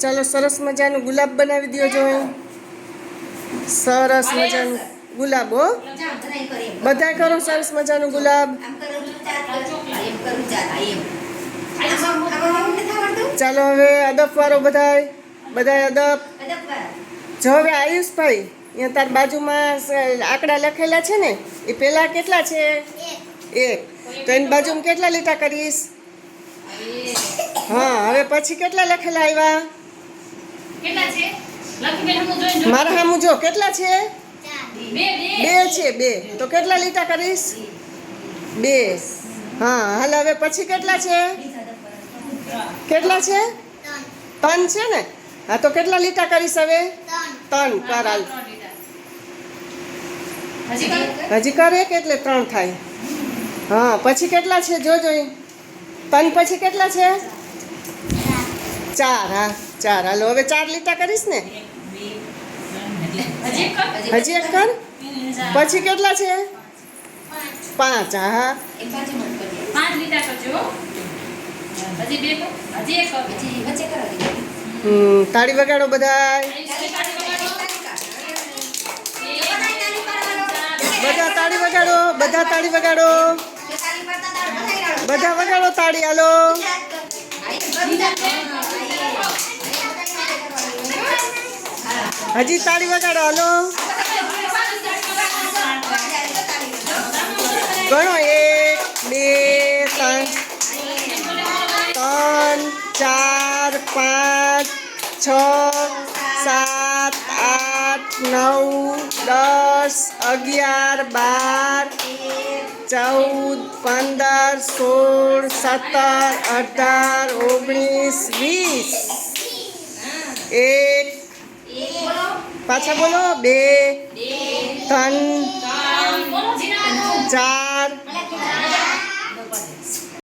ચાલો સરસ મજાનું ગુલાબ બનાવી દો જો સરસ મજાનું ગુલાબ હો. બધા બધાય કરે સરસ મજાનું ગુલાબ? ચાલો હવે અદબ વાળો બધાય. બધાય અદબ. જો હવે આયુષભાઈ અહીંયા તાર બાજુમાં આંકડા લખેલા છે ને? એ પેલા કેટલા છે? એક. તો એની બાજુમાં કેટલા લીટા કરીશ? હા હવે પછી કેટલા લખેલા આવ્યા? કેટલા છે? લખી બેન હું જોઈને જો મારા હામું જો કેટલા છે? બે બે. બે છે બે. તો કેટલા લીટા કરીશ? બે. હા હાલ હવે પછી કેટલા છે. કેટલા છે? ત્રણ છે ને? હા તો કેટલા લીટા કરીશ હવે? ત્રણ. કર હાલ. હજી કર. એક એટલે ત્રણ થાય. હા પછી કેટલા છે? જો જોઈ ત્રણ પછી કેટલા છે? ચાર. હા. ચાર હાલો, હવે ચાર લીટા કરીશ ને હજી એક કર. પછી કેટલા છે પાંચ હા તાળી વગાડો પાડવાનો. બધા તાળી વગાડો, બધા તાળી વગાડો. બધા વગાડો તાળી, હાલો હા, એમ કરું, ચાર. હા, એમ. હા. હજી તાળી વગાડો હલો ગણો, એક, બે, ત્રણ ત્રણ, ચાર, પાંચ, છ, સાત, આઠ, નવ, દસ, અગિયાર, બાર, ચૌદ, પંદર, સોળ, સત્તર, અઢાર, ઓગણીસ, વીસ. એક પાછા બોલો. બે ત્રણ.